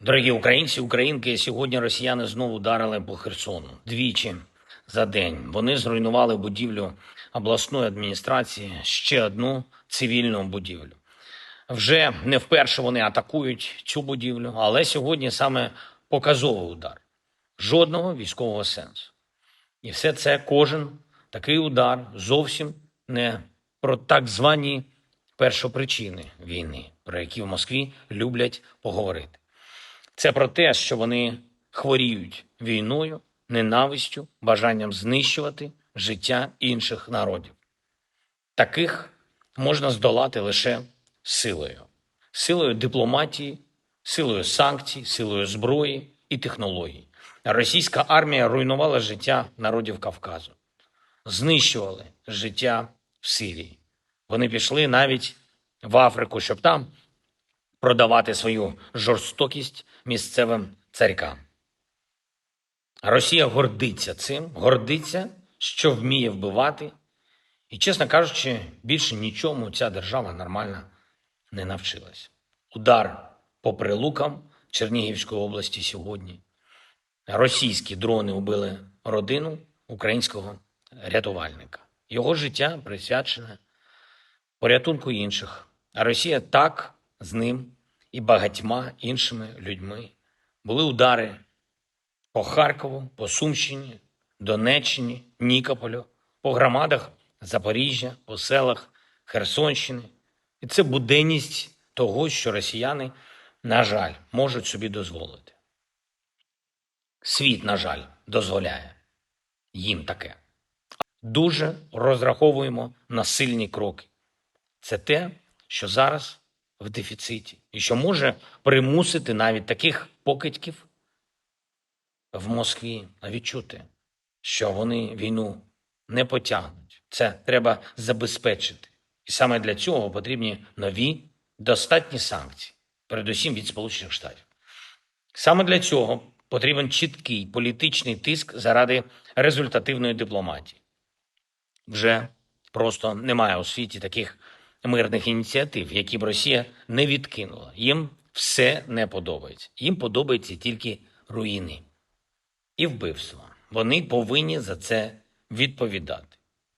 Дорогі українці, українки, сьогодні росіяни знову ударили по Херсону двічі за день. Вони зруйнували будівлю обласної адміністрації, ще одну цивільну будівлю. Вже не вперше вони атакують цю будівлю, але сьогодні саме показовий удар. Жодного військового сенсу. І все це кожен такий удар зовсім не про так звані першопричини війни, про які в Москві люблять поговорити. Це про те, що вони хворіють війною, ненавистю, бажанням знищувати життя інших народів. Таких можна здолати лише силою, силою дипломатії, силою санкцій, силою зброї і технологій. Російська армія руйнувала життя народів Кавказу, знищували життя в Сирії. Вони пішли навіть в Африку, щоб там продавати свою жорстокість місцевим царькам. Росія гордиться цим, гордиться, що вміє вбивати. І, чесно кажучи, більше нічому ця держава нормально не навчилась. Удар по прилукам Чернігівської області сьогодні. Російські дрони убили родину українського рятувальника. Його життя присвячене порятунку інших. А Росія так з ним і багатьма іншими людьми. Були удари по Харкову, по Сумщині, Донеччині, Нікополю, по громадах Запоріжжя, по селах Херсонщини. І це буденність того, що росіяни, на жаль, можуть собі дозволити. Світ, на жаль, дозволяє їм таке. Дуже розраховуємо на сильні кроки. Це те, що зараз в дефіциті, і що може примусити навіть таких покидьків в Москві відчути, що вони війну не потягнуть. Це треба забезпечити. І саме для цього потрібні нові достатні санкції, передусім від Сполучених Штатів. Саме для цього потрібен чіткий політичний тиск заради результативної дипломатії. Вже просто немає у світі таких мирних ініціатив, які б Росія не відкинула. Їм все не подобається. Їм подобаються тільки руїни і вбивства. Вони повинні за це відповідати.